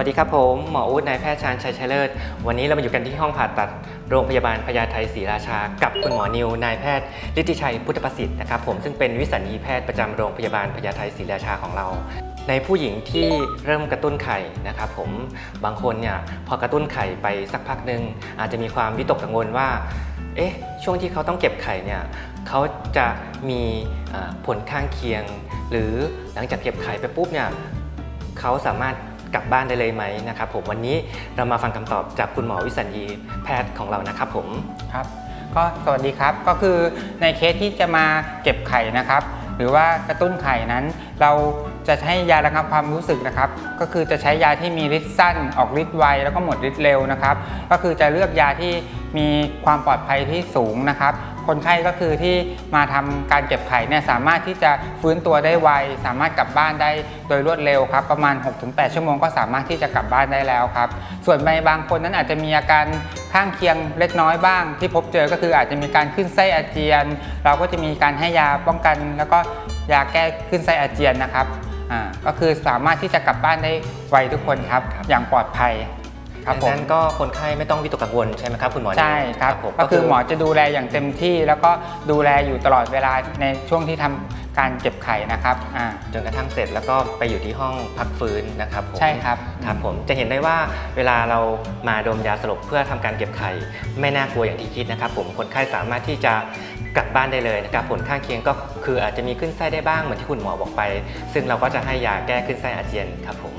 วัสดีครับผม หมออู๊ดนายแพทย์ชาญชัยชัยเลิศ วันนี้เรามาอยู่กันที่ห้องผ่าตัดโรงพยาบาลพญาไทศรีราชา กับคุณหมอนิวนายแพทย์ฤทธิชัยพุทธประสิทธิ์นะครับผมซึ่งเป็นวิสัญญีแพทย์ประจำโรงพยาบาลพญาไทศรีราชาของเรา ในผู้หญิงที่เริ่มกระตุ้นไข่นะครับผมบางคนเนี่ยพอกระตุ้นไข่ไปสักพักหนึ่งอาจจะมีความวิตกกังวลว่าเอ๊ะช่วงที่เขาต้องเก็บไข่เนี่ยเขาจะมีผลข้างเคียง หรือหลังจากเก็บไข่ไปปุ๊บเนี่ยเขาสามารถ กลับบ้านได้เลยไหมนะครับผมวันนี้เรามาฟังคำตอบจากคุณหมอวิสัญญีแพทย์ของเรานะครับผมครับ ก็สวัสดีครับก็คือในเคสที่จะมาเก็บไข่นะครับ หรือว่ากระตุ้นไข่นั้น เรา จะใช้ยาระงับความรู้สึกนะครับ ก็คือจะใช้ยาที่มีฤทธิ์สั้น ออกฤทธิ์ไวแล้วก็หมดฤทธิ์เร็วนะครับ ก็คือจะเลือกยาที่มีความปลอดภัยที่สูงนะครับ คนไข้ก็คือที่มาทำการเก็บไข่เนี่ยสามารถที่จะฟื้นตัวได้ไว สามารถกลับบ้านได้โดยรวดเร็วครับ ประมาณ 6-8 ชั่วโมงก็สามารถที่จะกลับบ้านได้แล้วครับ ส่วนในบางคนนั้นอาจจะมีอาการข้างเคียงเล็กน้อยบ้าง ที่พบเจอก็คืออาจจะมีการขึ้นไส้อาเจียน เราก็จะมีการให้ยาป้องกัน แล้วก็ยาแก้ขึ้นไส้อาเจียนนะครับ อ่าก็คือสามารถที่จะกลับบ้านได้ไวทุกคนครับ อย่างปลอดภัยครับดัผงมนั้นก็คนไข้ไม่ต้องวิตกกังวลใช่ไหมครับคุณหมอนิวใช่ครับผมก็คือหมอจะดูแลอย่างเต็มที่ แล้วก็ดูแลอยู่ตลอดเวลาในช่วงที่ทำการเก็บไข่นะครับอ่าจนกระทั่งเสร็จแล้วก็ไปอยู่ที่ห้องพักฟื้นนะครับผม ใช่ครับ ครับผมจะเห็นได้ว่าเวลาเรามาดมยาสลบเพื่อทำการเก็บไข่ ไม่น่ากลัวอย่างที่คิดนะครับผมคนไข้สามารถที่จะ กลับบ้านได้เลยนะครับผลข้างเคียงก็คืออาจจะมีขึ้นไส้ได้บ้างเหมือนที่คุณหมอบอกไป ซึ่งเราก็จะให้ยาแก้ขึ้นไส้อาเจียนครับผม